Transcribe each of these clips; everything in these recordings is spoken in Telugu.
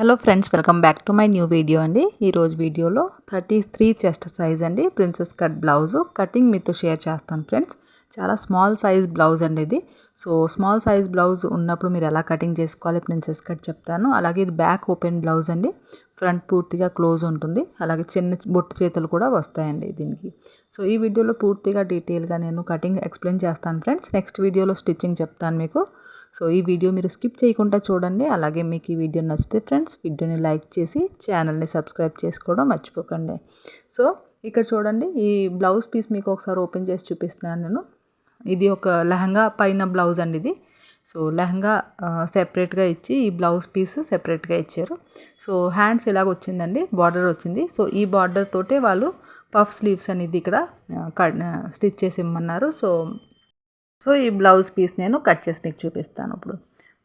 Hello friends welcome back to my new video అండి. ఈరోజు వీడియోలో థర్టీ త్రీ చెస్ట్ సైజ్ అండి. Princess cut blouse. కటింగ్ మీతో షేర్ చేస్తాను ఫ్రెండ్స్. చాలా స్మాల్ సైజ్ బ్లౌజ్ అండి ఇది. సో స్మాల్ సైజ్ బ్లౌజ్ ఉన్నప్పుడు మీరు ఎలా కటింగ్ చేసుకోవాలి? ప్రిన్సెస్ కట్ చెప్తాను. అలాగే ఇది బ్యాక్ ఓపెన్ బ్లౌజ్ అండి. ఫ్రంట్ పూర్తిగా క్లోజ్ ఉంటుంది. అలాగే చిన్న బొట్టు చేతులు కూడా వస్తాయండి దీనికి. సో ఈ వీడియోలో పూర్తిగా డీటెయిల్గా నేను కటింగ్ ఎక్స్ప్లెయిన్ చేస్తాను ఫ్రెండ్స్. నెక్స్ట్ వీడియోలో స్టిచ్చింగ్ చెప్తాను మీకు. సో ఈ వీడియో మీరు స్కిప్ చేయకుండా చూడండి. అలాగే మీకు ఈ వీడియో నచ్చితే ఫ్రెండ్స్ వీడియోని లైక్ చేసి ఛానల్ని సబ్స్క్రైబ్ చేసుకోవడం మర్చిపోకండి. సో ఇక్కడ చూడండి ఈ బ్లౌజ్ పీస్ మీకు ఒకసారి ఓపెన్ చేసి చూపిస్తున్నాను నేను. ఇది ఒక లెహంగా పైన బ్లౌజ్ అండి ఇది. సో లెహంగా సెపరేట్గా ఇచ్చి ఈ బ్లౌజ్ పీస్ సెపరేట్గా ఇచ్చారు. సో హ్యాండ్స్ ఇలాగ వచ్చిందండి బార్డర్ వచ్చింది. సో ఈ బార్డర్ తోటే వాళ్ళు పఫ్ స్లీవ్స్ అనేది ఇక్కడ స్టిచ్ చేసి ఇమ్మన్నారు. సో సో ఈ బ్లౌజ్ పీస్ నేను కట్ చేసి మీకు చూపిస్తాను ఇప్పుడు.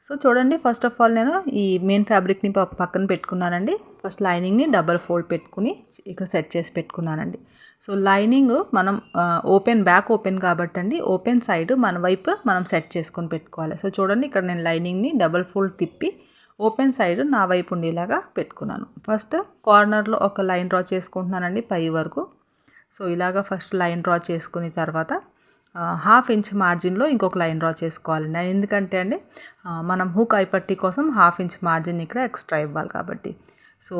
సో చూడండి ఫస్ట్ ఆఫ్ ఆల్ నేను ఈ మెయిన్ ఫ్యాబ్రిక్ని పక్కన పెట్టుకున్నానండి. ఫస్ట్ లైనింగ్ని డబల్ ఫోల్డ్ పెట్టుకుని ఇక్కడ సెట్ చేసి పెట్టుకున్నానండి. సో లైనింగ్ మనం ఓపెన్ బ్యాక్ ఓపెన్ కాబట్టి అండి ఓపెన్ సైడ్ మన వైపు మనం సెట్ చేసుకొని పెట్టుకోవాలి. సో చూడండి ఇక్కడ నేను లైనింగ్ని డబల్ ఫోల్డ్ తిప్పి ఓపెన్ సైడ్ నా వైపు ఉండేలాగా పెట్టుకున్నాను. ఫస్ట్ కార్నర్లో ఒక లైన్ డ్రా చేసుకుంటున్నానండి పై వరకు. సో ఇలాగా ఫస్ట్ లైన్ డ్రా చేసుకుని తర్వాత హాఫ్ ఇంచ్ మార్జిన్లో ఇంకొక లైన్ డ్రా చేసుకోవాలండి ఎందుకంటే అండి మనం హుక్ ఐపట్టి కోసం హాఫ్ ఇంచ్ మార్జిన్ ఇక్కడ ఎక్స్ట్రా ఇవ్వాలి కాబట్టి. సో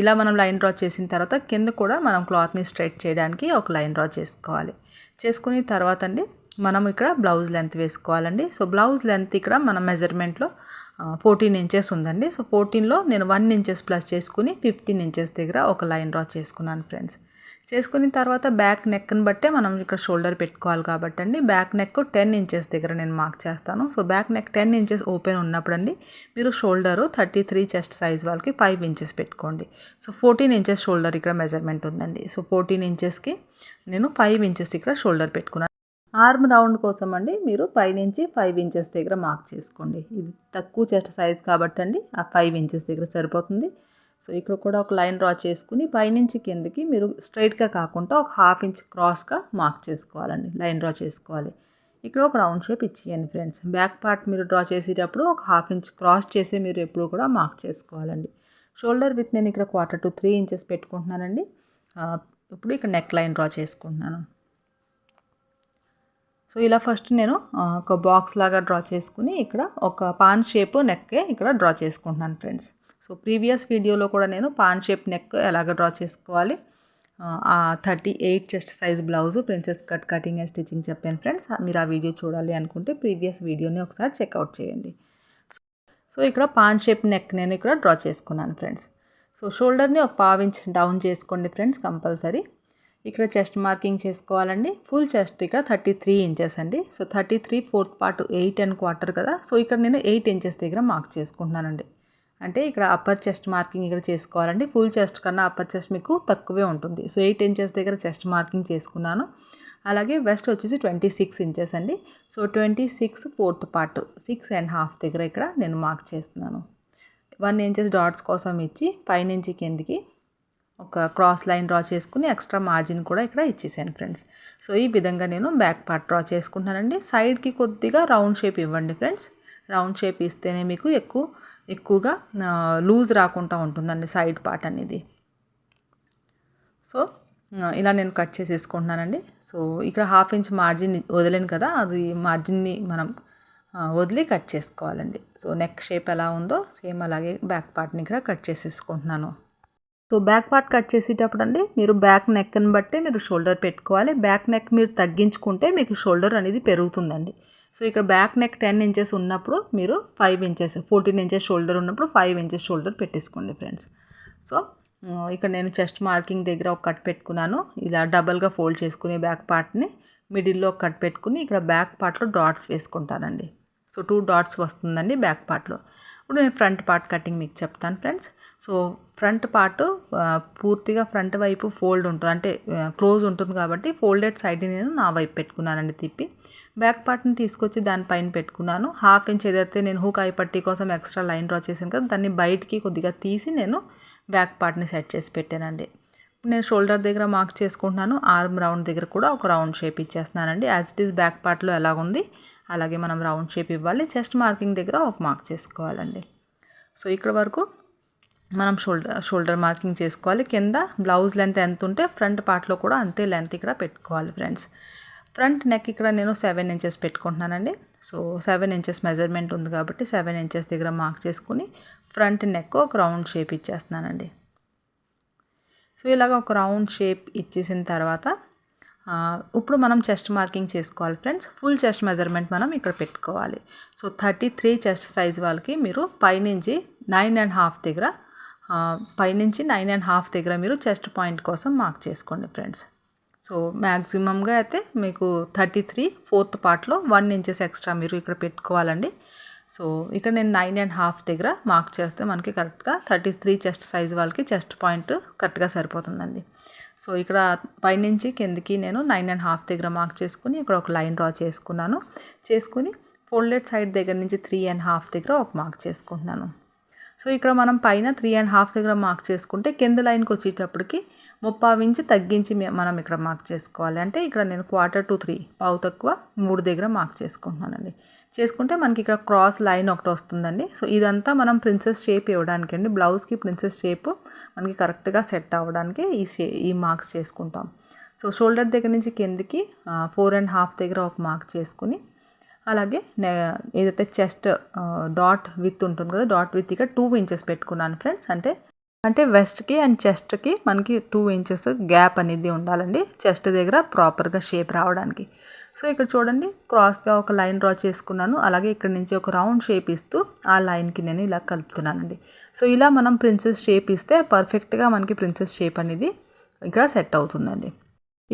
ఇలా మనం లైన్ డ్రా చేసిన తర్వాత కింద కూడా మనం క్లాత్ని స్ట్రైట్ చేయడానికి ఒక లైన్ డ్రా చేసుకోవాలి. చేసుకుని తర్వాత అండి మనం ఇక్కడ బ్లౌజ్ లెంత్ వేసుకోవాలండి. సో బ్లౌజ్ లెంత్ ఇక్కడ మన మెజర్మెంట్లో ఫోర్టీన్ ఇంచెస్ ఉందండి. సో ఫోర్టీన్లో నేను వన్ ఇంచెస్ ప్లస్ చేసుకుని ఫిఫ్టీన్ ఇంచెస్ దగ్గర ఒక లైన్ డ్రా చేసుకున్నాను ఫ్రెండ్స్. చేసుకున్న తర్వాత బ్యాక్ నెక్ని బట్టే మనం ఇక్కడ షోల్డర్ పెట్టుకోవాలి కాబట్టి అండి బ్యాక్ నెక్ టెన్ ఇంచెస్ దగ్గర నేను మార్క్ చేస్తాను. So back neck ten inches open ఉన్నప్పుడు అండి మీరు shoulder thirty three chest size వాళ్ళకి ఫైవ్ ఇంచెస్ పెట్టుకోండి. సో ఫోర్టీన్ ఇంచెస్ షోల్డర్ ఇక్కడ మెజర్మెంట్ ఉందండి. సో ఫోర్టీన్ ఇంచెస్కి నేను ఫైవ్ ఇంచెస్ ఇక్కడ షోల్డర్ పెట్టుకున్నాను. ఆర్మ్ రౌండ్ కోసం అండి మీరు పైనుంచి ఫైవ్ ఇంచెస్ దగ్గర మార్క్ చేసుకోండి. ఇది తక్కువ చెస్ట్ సైజ్ కాబట్టి అండి ఆ ఫైవ్ ఇంచెస్ దగ్గర సరిపోతుంది. సో ఇక్కడ కూడా ఒక లైన్ డ్రా చేసుకుని పైనుంచి కిందకి మీరు స్ట్రైట్గా కాకుండా ఒక హాఫ్ ఇంచ్ క్రాస్గా మార్క్ చేసుకోవాలండి. లైన్ డ్రా చేసుకోవాలి. ఇక్కడ ఒక రౌండ్ షేప్ ఇచ్చేయండి ఫ్రెండ్స్. బ్యాక్ పార్ట్ మీరు డ్రా చేసేటప్పుడు ఒక హాఫ్ ఇంచ్ క్రాస్ చేసి మీరు ఎప్పుడు కూడా మార్క్ చేసుకోవాలండి. షోల్డర్ విత్ నేను ఇక్కడ క్వార్టర్ టు త్రీ ఇంచెస్ పెట్టుకుంటున్నానండి. ఇప్పుడు ఇక్కడ నెక్ లైన్ డ్రా చేసుకుంటున్నాను. సో ఇలా ఫస్ట్ నేను ఒక బాక్స్ లాగా డ్రా చేసుకుని ఇక్కడ ఒక పాన్ షేప్ నెక్కే ఇక్కడ డ్రా చేసుకుంటున్నాను ఫ్రెండ్స్. సో ప్రీవియస్ వీడియోలో కూడా నేను పాన్ షేప్ నెక్ ఎలాగ డ్రా చేసుకోవాలి? Thirty eight chest size blouse princess cut cutting and stitching చెప్పాను ఫ్రెండ్స్. మీరు ఆ వీడియో చూడాలి అనుకుంటే ప్రీవియస్ వీడియోని ఒకసారి చెక్అవుట్ చేయండి. సో ఇక్కడ పాన్ షేప్ నెక్ నేను ఇక్కడ డ్రా చేసుకున్నాను ఫ్రెండ్స్. సో షోల్డర్ని ఒక పావించ్ డౌన్ చేసుకోండి ఫ్రెండ్స్ కంపల్సరీ. ఇక్కడ చెస్ట్ మార్కింగ్ చేసుకోవాలండి. ఫుల్ చెస్ట్ ఇక్కడ థర్టీ త్రీ ఇంచెస్ అండి. So thirty three fourth part eight and quarter కదా. సో ఇక్కడ నేను ఎయిట్ ఇంచెస్ దగ్గర మార్క్ చేసుకుంటున్నానండి. అంటే ఇక్కడ అప్పర్ చెస్ట్ మార్కింగ్ ఇక్కడ చేసుకోవాలండి. ఫుల్ చెస్ట్ కన్నా అప్పర్ చెస్ట్ మీకు తక్కువే ఉంటుంది. సో ఎయిట్ ఇంచెస్ దగ్గర చెస్ట్ మార్కింగ్ చేసుకున్నాను. అలాగే వెస్ట్ వచ్చేసి ట్వంటీ సిక్స్ ఇంచెస్ అండి. So twenty six fourth part six and half దగ్గర ఇక్కడ నేను మార్క్ చేస్తున్నాను. వన్ ఇంచెస్ డాట్స్ కోసం ఇచ్చి పైనుంచి కిందికి ఒక క్రాస్ లైన్ డ్రా చేసుకుని ఎక్స్ట్రా మార్జిన్ కూడా ఇక్కడ ఇచ్చేసాను ఫ్రెండ్స్ సో ఈ విధంగా నేను బ్యాక్ పార్ట్ డ్రా చేసుకుంటున్నానండి. సైడ్కి కొద్దిగా రౌండ్ షేప్ ఇవ్వండి ఫ్రెండ్స్ రౌండ్ షేప్ ఇస్తేనే మీకు ఎక్కువ ఎక్కువగా లూజ్ రాకుండా ఉంటుందండి సైడ్ పార్ట్ అనేది. సో ఇలా నేను కట్ చేసేసుకుంటున్నానండి. సో ఇక్కడ హాఫ్ ఇంచ్ మార్జిన్ వదిలేను కదా అది మార్జిన్ని మనం వదిలి కట్ చేసుకోవాలండి. సో నెక్ షేప్ ఎలా ఉందో సేమ్ అలాగే బ్యాక్ పార్ట్ని ఇక్కడ కట్ చేసేసుకుంటున్నాను. సో బ్యాక్ పార్ట్ కట్ చేసేటప్పుడు అండి మీరు బ్యాక్ నెక్ని బట్టి మీరు షోల్డర్ పెట్టుకోవాలి. బ్యాక్ నెక్ మీరు తగ్గించుకుంటే మీకు షోల్డర్ అనేది పెరుగుతుందండి. సో ఇక్కడ బ్యాక్ నెక్ టెన్ ఇంచెస్ ఉన్నప్పుడు మీరు five inches fourteen inches shoulder ఉన్నప్పుడు ఫైవ్ ఇంచెస్ షోల్డర్ పెట్టేసుకోండి ఫ్రెండ్స్. సో ఇక్కడ నేను చెస్ట్ మార్కింగ్ దగ్గర ఒక కట్ పెట్టుకున్నాను. ఇలా డబల్గా ఫోల్డ్ చేసుకుని బ్యాక్ పార్ట్ని మిడిల్లో కట్ పెట్టుకుని ఇక్కడ బ్యాక్ పార్ట్లో డాట్స్ వేసుకుంటానండి. సో టూ డాట్స్ వస్తుందండి బ్యాక్ పార్ట్లో. ఇప్పుడు నేను ఫ్రంట్ పార్ట్ కటింగ్ మీకు చెప్తాను ఫ్రెండ్స్. సో ఫ్రంట్ పార్ట్ పూర్తిగా ఫ్రంట్ వైపు ఫోల్డ్ ఉంటుంది. అంటే క్లోజ్ ఉంటుంది కాబట్టి ఫోల్డెడ్ సైడ్ నేను నా వైపు పెట్టుకున్నానండి తిప్పి. బ్యాక్ పార్ట్ని తీసుకొచ్చి దానిపైన పెట్టుకున్నాను. హాఫ్ ఇంచ్ ఏదైతే నేను హూక్ ఐ పట్టి కోసం ఎక్స్ట్రా లైన్ డ్రా చేశాను కదా దాన్ని బయటికి కొద్దిగా తీసి నేను బ్యాక్ పార్ట్ని సెట్ చేసి పెట్టానండి. నేను షోల్డర్ దగ్గర మార్క్ చేసుకుంటున్నాను. ఆర్మ్ రౌండ్ దగ్గర కూడా ఒక రౌండ్ షేప్ ఇచ్చేస్తున్నానండి. యాజ్ ఇట్ ఈస్ బ్యాక్ పార్ట్లో ఎలాగుంది? అలాగే మనం రౌండ్ షేప్ ఇవ్వాలి. చెస్ట్ మార్కింగ్ దగ్గర ఒక మార్క్ చేసుకోవాలండి. సో ఇక్కడ వరకు మనం షోల్డర్ షోల్డర్ మార్కింగ్ చేసుకోవాలి. కింద బ్లౌజ్ లెంత్ ఎంత ఉంటే ఫ్రంట్ పార్ట్లో కూడా అంతే లెంత్ ఇక్కడ పెట్టుకోవాలి ఫ్రెండ్స్. ఫ్రంట్ నెక్ ఇక్కడ నేను సెవెన్ ఇంచెస్ పెట్టుకుంటున్నానండి. సో సెవెన్ ఇంచెస్ మెజర్మెంట్ ఉంది కాబట్టి సెవెన్ ఇంచెస్ దగ్గర మార్క్ చేసుకుని ఫ్రంట్ నెక్ ఒక రౌండ్ షేప్ ఇచ్చేస్తున్నానండి. సో ఇలాగ ఒక రౌండ్ షేప్ ఇచ్చేసిన తర్వాత ఇప్పుడు మనం చెస్ట్ మార్కింగ్ చేసుకోవాలి ఫ్రెండ్స్. ఫుల్ చెస్ట్ మెజర్మెంట్ మనం ఇక్కడ పెట్టుకోవాలి. So thirty three chest size వాళ్ళకి మీరు పైనుంచి నైన్ అండ్ హాఫ్ దగ్గర పైనుంచి నైన్ అండ్ హాఫ్ దగ్గర మీరు చెస్ట్ పాయింట్ కోసం మార్క్ చేసుకోండి ఫ్రెండ్స్. సో మ్యాక్సిమంగా అయితే మీకు థర్టీ త్రీ ఫోర్త్ పార్ట్లో వన్ ఇంచెస్ ఎక్స్ట్రా మీరు ఇక్కడ పెట్టుకోవాలండి. సో ఇక్కడ నేను నైన్ అండ్ హాఫ్ దగ్గర మార్క్ చేస్తే మనకి కరెక్ట్గా థర్టీ త్రీ చెస్ట్ సైజ్ వాళ్ళకి చెస్ట్ పాయింట్ కరెక్ట్గా సరిపోతుందండి. సో ఇక్కడ పైనుంచి కిందకి నేను నైన్ అండ్ హాఫ్ దగ్గర మార్క్ చేసుకుని ఇక్కడ ఒక లైన్ డ్రా చేసుకున్నాను. చేసుకుని ఫోల్డెడ్ సైడ్ దగ్గర నుంచి త్రీ అండ్ హాఫ్ దగ్గర ఒక మార్క్ చేసుకుంటున్నాను. సో ఇక్కడ మనం పైన త్రీ అండ్ హాఫ్ దగ్గర మార్క్ చేసుకుంటే కింద లైన్కి వచ్చేటప్పటికి ముప్పావు ఇంచి తగ్గించి మనం ఇక్కడ మార్క్ చేసుకోవాలి. అంటే ఇక్కడ నేను క్వార్టర్ టు త్రీ పావు తక్కువ మూడు దగ్గర మార్క్ చేసుకుంటున్నానండి. చేసుకుంటే మనకి ఇక్కడ క్రాస్ లైన్ ఒకటి వస్తుందండి. సో ఇదంతా మనం ప్రిన్సెస్ షేప్ ఇవ్వడానికి అండి బ్లౌజ్కి ప్రిన్సెస్ షేప్ మనకి కరెక్ట్గా సెట్ అవ్వడానికి ఈ షే ఈ మార్క్స్ చేసుకుంటాం. సో షోల్డర్ దగ్గర నుంచి కిందికి ఫోర్ అండ్ హాఫ్ దగ్గర ఒక మార్క్ చేసుకుని అలాగే ఏదైతే చెస్ట్ డాట్ విత్ ఉంటుంది కదా డాట్ విత్ ఇక్కడ టూ ఇంచెస్ పెట్టుకున్నాను ఫ్రెండ్స్. అంటే అంటే వెస్ట్కి అండ్ చెస్ట్కి మనకి టూ ఇంచెస్ గ్యాప్ అనేది ఉండాలండి. చెస్ట్ దగ్గర ప్రాపర్గా షేప్ రావడానికి. సో ఇక్కడ చూడండి క్రాస్గా ఒక లైన్ డ్రా చేసుకున్నాను. అలాగే ఇక్కడ నుంచి ఒక రౌండ్ షేప్ ఇస్తూ ఆ లైన్కి నేను ఇలా కలుపుతున్నానండి. సో ఇలా మనం ప్రిన్సెస్ షేప్ ఇస్తే పర్ఫెక్ట్గా మనకి ప్రిన్సెస్ షేప్ అనేది ఇక్కడ సెట్ అవుతుందండి.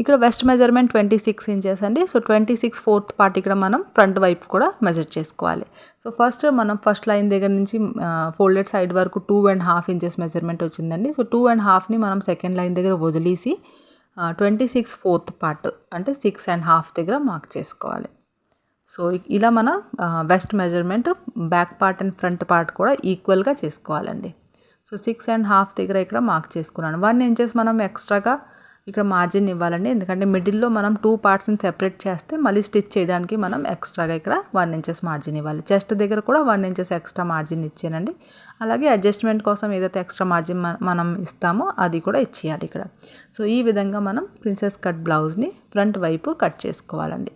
ఇక్కడ waist measurement twenty six inches అండి. So twenty six fourth part ఇక్కడ మనం ఫ్రంట్ వైపు కూడా మెజర్ చేసుకోవాలి. సో ఫస్ట్ మనం ఫస్ట్ లైన్ దగ్గర నుంచి ఫోల్డెడ్ సైడ్ వరకు two and half inches measurement వచ్చిందండి. సో టూ అండ్ హాఫ్ని మనం సెకండ్ లైన్ దగ్గర వదిలేసి ట్వంటీ సిక్స్ ఫోర్త్ పార్ట్ అంటే సిక్స్ అండ్ హాఫ్ దగ్గర మార్క్ చేసుకోవాలి. సో ఇలా మన waist measurement back part and front part కూడా ఈక్వల్గా చేసుకోవాలండి. సో సిక్స్ అండ్ హాఫ్ దగ్గర ఇక్కడ మార్క్ చేసుకున్నాను. వన్ ఇంచెస్ మనం ఎక్స్ట్రాగా ఇక్కడ మార్జిన్ ఇవ్వాలండి. ఎందుకంటే మిడిల్లో మనం టూ పార్ట్స్ని సెపరేట్ చేస్తే మళ్ళీ స్టిచ్ చేయడానికి మనం ఎక్స్ట్రాగా ఇక్కడ వన్ ఇంచెస్ మార్జిన్ ఇవ్వాలి. చెస్ట్ దగ్గర కూడా వన్ ఇంచెస్ ఎక్స్ట్రా మార్జిన్ ఇచ్చానండి. అలాగే అడ్జస్ట్మెంట్ కోసం ఏదైతే ఎక్స్ట్రా మార్జిన్ మనం ఇస్తామో అది కూడా ఇచ్చేయాలి ఇక్కడ. సో ఈ విధంగా మనం ప్రిన్సెస్ కట్ బ్లౌజ్ని ఫ్రంట్ వైపు కట్ చేసుకోవాలండి.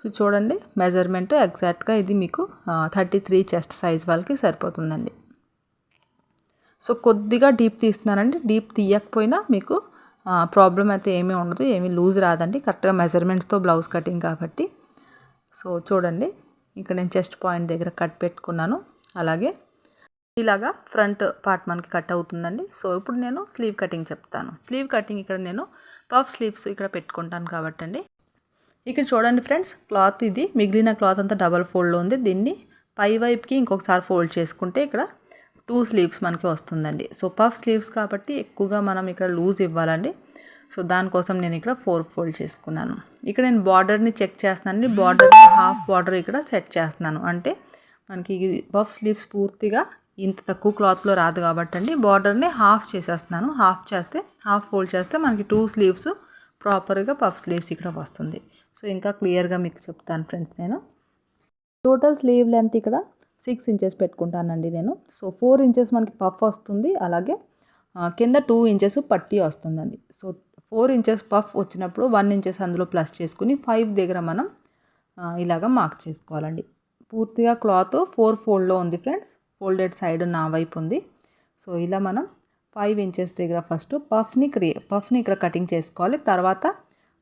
సో చూడండి మెజర్మెంట్ ఎగ్జాక్ట్గా ఇది మీకు థర్టీ త్రీ చెస్ట్ సైజ్ వాళ్ళకి సరిపోతుందండి. సో కొద్దిగా డీప్ తీస్తున్నానండి. డీప్ తీయకపోయినా మీకు ప్రాబ్లం అయితే ఏమీ ఉండదు ఏమీ లూజ్ రాదండి. కరెక్ట్గా మెజర్మెంట్స్తో బ్లౌజ్ కటింగ్ కాబట్టి. సో చూడండి. ఇక్కడ నేను చెస్ట్ పాయింట్ దగ్గర కట్ పెట్టుకున్నాను. అలాగే ఇలాగా ఫ్రంట్ పార్ట్ మనకి కట్ అవుతుందండి. సో ఇప్పుడు నేను స్లీవ్ కటింగ్ చెప్తాను. స్లీవ్ కటింగ్ ఇక్కడ నేను పఫ్ స్లీవ్స్ ఇక్కడ పెట్టుకుంటాను కాబట్టి అండి ఇక్కడ చూడండి ఫ్రెండ్స్ క్లాత్ ఇది. మిగిలిన క్లాత్ అంతా డబల్ ఫోల్డ్లో ఉంది. దీన్ని పై వైపుకి ఇంకొకసారి ఫోల్డ్ చేసుకుంటే ఇక్కడ టూ స్లీవ్స్ మనకి వస్తుందండి. సో పఫ్ స్లీవ్స్ కాబట్టి ఎక్కువగా మనం ఇక్కడ లూజ్ ఇవ్వాలండి. సో దానికోసం నేను ఇక్కడ ఫోర్ ఫోల్డ్ చేసుకున్నాను. ఇక్కడ నేను బార్డర్ని చెక్ చేస్తున్నాను బార్డర్ హాఫ్ బార్డర్ ఇక్కడ సెట్ చేస్తున్నాను. అంటే మనకి పఫ్ స్లీవ్స్ పూర్తిగా ఇంత తక్కువ క్లాత్లో రాదు కాబట్టి అండి. బార్డర్ని హాఫ్ చేసేస్తున్నాను. హాఫ్ చేస్తే హాఫ్ ఫోల్డ్ చేస్తే మనకి టూ స్లీవ్స్ ప్రాపర్గా పఫ్ స్లీవ్స్ ఇక్కడ వస్తుంది. సో ఇంకా క్లియర్గా మీకు చెప్తాను ఫ్రెండ్స్ నేను. టోటల్ స్లీవ్ లెంత్ ఇక్కడ సిక్స్ ఇంచెస్ పెట్టుకుంటానండి నేను. సో ఫోర్ ఇంచెస్ మనకి పఫ్ వస్తుంది. అలాగే కింద టూ ఇంచెస్ పట్టీ వస్తుందండి. సో ఫోర్ ఇంచెస్ పఫ్ వచ్చినప్పుడు వన్ ఇంచెస్ అందులో ప్లస్ చేసుకుని ఫైవ్ దగ్గర మనం ఇలాగ మార్క్ చేసుకోవాలండి. పూర్తిగా క్లాత్ ఫోర్ ఫోల్డ్లో ఉంది ఫ్రెండ్స్. ఫోల్డెడ్ సైడ్ నా వైపు ఉంది. సో ఇలా మనం ఫైవ్ ఇంచెస్ దగ్గర ఫస్ట్ పఫ్ని క్రియే పఫ్ని ఇక్కడ కటింగ్ చేసుకోవాలి. తర్వాత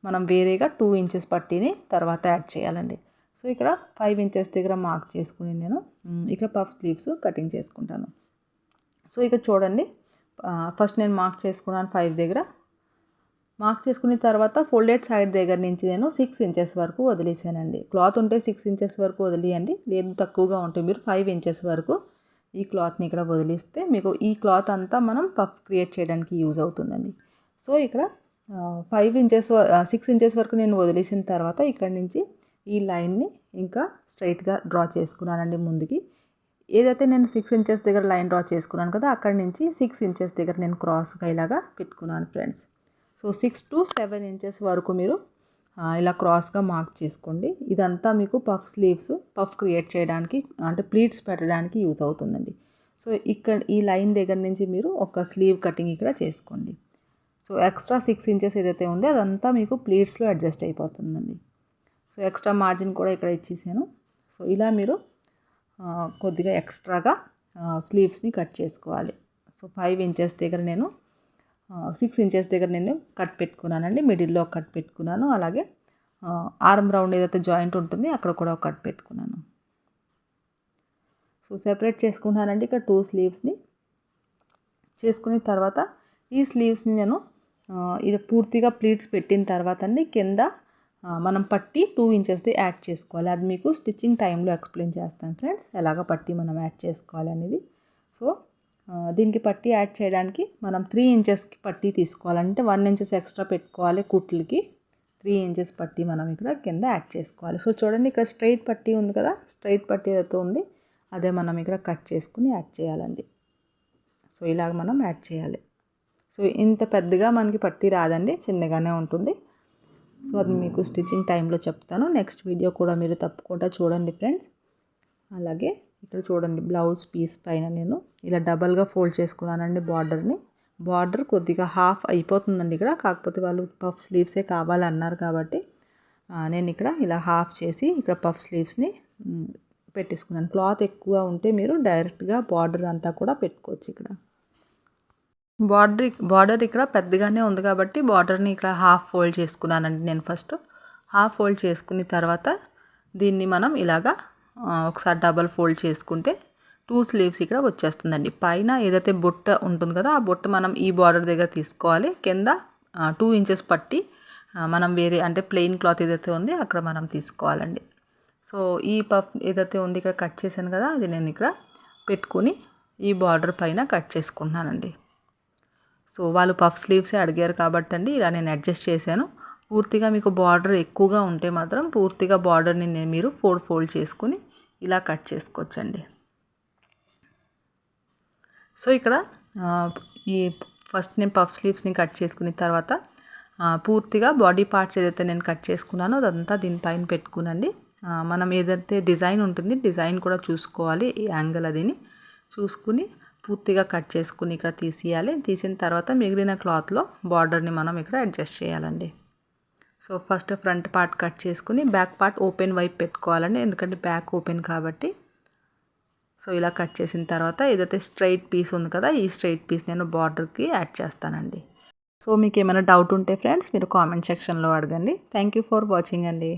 మనం వేరేగా టూ ఇంచెస్ పట్టీని తర్వాత యాడ్ చేయాలండి. సో ఇక్కడ ఫైవ్ ఇంచెస్ దగ్గర మార్క్ చేసుకుని నేను ఇక్కడ పఫ్ స్లీవ్స్ కటింగ్ చేసుకుంటాను. సో ఇక్కడ చూడండి ఫస్ట్ నేను మార్క్ చేసుకున్నాను ఫైవ్ దగ్గర. మార్క్ చేసుకున్న తర్వాత ఫోల్డెడ్ సైడ్ దగ్గర నుంచి నేను సిక్స్ ఇంచెస్ వరకు వదిలేసానండి. క్లాత్ ఉంటే సిక్స్ ఇంచెస్ వరకు వదిలేయండి లేదు తక్కువగా ఉంటే మీరు ఫైవ్ ఇంచెస్ వరకు ఈ క్లాత్ని ఇక్కడ వదిలిస్తే మీకు ఈ క్లాత్ అంతా మనం పఫ్ క్రియేట్ చేయడానికి యూజ్ అవుతుందండి. సో ఇక్కడ ఫైవ్ ఇంచెస్ సిక్స్ ఇంచెస్ వరకు నేను వదిలేసిన తర్వాత ఇక్కడ నుంచి ఈ లైన్ని ఇంకా స్ట్రైట్గా డ్రా చేసుకున్నానండి ముందుకి. ఏదైతే నేను సిక్స్ ఇంచెస్ దగ్గర లైన్ డ్రా చేసుకున్నాను కదా అక్కడి నుంచి సిక్స్ ఇంచెస్ దగ్గర నేను క్రాస్గా ఇలాగా పెట్టుకున్నాను friends. So six to seven inches వరకు మీరు ఇలా క్రాస్గా మార్క్ చేసుకోండి. ఇదంతా మీకు పఫ్ స్లీవ్స్ పఫ్ క్రియేట్ చేయడానికి అంటే ప్లీట్స్ పెట్టడానికి యూజ్ అవుతుందండి. సో ఇక్కడ ఈ లైన్ దగ్గర నుంచి మీరు ఒక స్లీవ్ కటింగ్ ఇక్కడ చేసుకోండి. సో ఎక్స్ట్రా సిక్స్ ఇంచెస్ ఏదైతే ఉందో అదంతా మీకు ప్లీట్స్లో అడ్జస్ట్ అయిపోతుందండి. సో ఎక్స్ట్రా మార్జిన్ కూడా ఇక్కడ ఇచ్చేసాను. సో ఇలా మీరు కొద్దిగా ఎక్స్ట్రాగా స్లీవ్స్ని కట్ చేసుకోవాలి. సో ఫైవ్ ఇంచెస్ దగ్గర నేను సిక్స్ ఇంచెస్ దగ్గర నేను కట్ పెట్టుకున్నానండి. మిడిల్లో కట్ పెట్టుకున్నాను. అలాగే ఆర్మ్ రౌండ్ ఏదైతే జాయింట్ ఉంటుంది అక్కడ కూడా ఒక కట్ పెట్టుకున్నాను. సో సెపరేట్ చేసుకున్నానండి ఇక్కడ టూ స్లీవ్స్ని. చేసుకున్న తర్వాత ఈ స్లీవ్స్ని నేను ఇది పూర్తిగా ప్లీట్స్ పెట్టిన తర్వాత అండి కింద మనం పట్టి టూ ఇంచెస్ది యాడ్ చేసుకోవాలి. అది మీకు స్టిచ్చింగ్ టైంలో ఎక్స్ప్లెయిన్ చేస్తాను ఫ్రెండ్స్. ఎలాగ పట్టి మనం యాడ్ చేసుకోవాలి అనేది. సో దీనికి పట్టి యాడ్ చేయడానికి మనం త్రీ ఇంచెస్కి పట్టి తీసుకోవాలంటే వన్ ఇంచెస్ ఎక్స్ట్రా పెట్టుకోవాలి కుట్లకి. త్రీ ఇంచెస్ పట్టి మనం ఇక్కడ కింద యాడ్ చేసుకోవాలి. సో చూడండి ఇక్కడ స్ట్రైట్ పట్టి ఉంది కదా. స్ట్రైట్ పట్టి ఏదైతే ఉంది అదే మనం ఇక్కడ కట్ చేసుకుని యాడ్ చేయాలండి. సో ఇలాగ మనం యాడ్ చేయాలి. సో ఇంత పెద్దగా మనకి పట్టి రాదండి. చిన్నగానే ఉంటుంది. సో అది మీకు స్టిచ్చింగ్ టైంలో చెప్తాను. నెక్స్ట్ వీడియో కూడా మీరు తప్పకుండా చూడండి ఫ్రెండ్స్. అలాగే ఇక్కడ చూడండి బ్లౌజ్ పీస్ పైన నేను ఇలా డబల్గా ఫోల్డ్ చేసుకున్నానండి బార్డర్ని. బార్డర్ కొద్దిగా హాఫ్ అయిపోతుందండి ఇక్కడ. కాకపోతే వాళ్ళు పఫ్ స్లీవ్సే కావాలన్నారు కాబట్టి నేను ఇక్కడ ఇలా హాఫ్ చేసి ఇక్కడ పఫ్ స్లీవ్స్ని పెట్టేసుకున్నాను. క్లాత్ ఎక్కువ ఉంటే మీరు డైరెక్ట్గా బార్డర్ అంతా కూడా పెట్టుకోవచ్చు ఇక్కడ. బార్డర్ బార్డర్ ఇక్కడ పెద్దగానే ఉంది కాబట్టి బార్డర్ని ఇక్కడ హాఫ్ ఫోల్డ్ చేసుకున్నానండి నేను ఫస్ట్. హాఫ్ ఫోల్డ్ చేసుకున్న తర్వాత దీన్ని మనం ఇలాగా ఒకసారి డబల్ ఫోల్డ్ చేసుకుంటే టూ స్లీవ్స్ ఇక్కడ వచ్చేస్తుందండి. పైన ఏదైతే బొట్ట ఉంటుంది కదా ఆ బొట్ట మనం ఈ బార్డర్ దగ్గర తీసుకోవాలి. కింద టూ ఇంచెస్ పట్టి మనం వేరే అంటే ప్లెయిన్ క్లాత్ ఏదైతే ఉంది అక్కడ మనం తీసుకోవాలండి. సో ఈ పఫ్ ఏదైతే ఉంది ఇక్కడ కట్ చేశాను కదా అది నేను ఇక్కడ పెట్టుకుని ఈ బార్డర్ పైన కట్ చేసుకుంటున్నానండి. సో వాళ్ళు పఫ్ స్లీవ్సే అడిగారు కాబట్టి అండి ఇలా నేను అడ్జస్ట్ చేశాను. పూర్తిగా మీకు బార్డర్ ఎక్కువగా ఉంటే మాత్రం పూర్తిగా బార్డర్ని నేను మీరు ఫోర్ ఫోల్డ్ చేసుకుని ఇలా కట్ చేసుకోవచ్చండి. సో ఇక్కడ ఈ ఫస్ట్ నేను పఫ్ స్లీవ్స్ని కట్ చేసుకున్న తర్వాత పూర్తిగా బాడీ పార్ట్స్ ఏదైతే నేను కట్ చేసుకున్నానో అదంతా దీనిపైన పెట్టుకునండి. మనం ఏదైతే డిజైన్ ఉంటుంది డిజైన్ కూడా చూసుకోవాలి ఈ యాంగిల్ అదిని చూసుకుని పూర్తిగా కట్ చేసుకుని ఇక్కడ తీసేయాలి. తీసిన తర్వాత మిగిలిన క్లాత్లో బార్డర్ని మనం ఇక్కడ అడ్జస్ట్ చేయాలండి. So first front part cut చేసుకుని బ్యాక్ పార్ట్ ఓపెన్ వైపు పెట్టుకోవాలండి. ఎందుకంటే బ్యాక్ ఓపెన్ కాబట్టి. సో ఇలా కట్ చేసిన తర్వాత ఏదైతే స్ట్రైట్ పీస్ ఉంది కదా ఈ స్ట్రైట్ పీస్ నేను బార్డర్కి యాడ్ చేస్తానండి. సో మీకు ఏమైనా డౌట్ ఉంటే ఫ్రెండ్స్ మీరు కామెంట్ సెక్షన్లో అడగండి. థ్యాంక్ యూ ఫర్ వాచింగ్ అండి.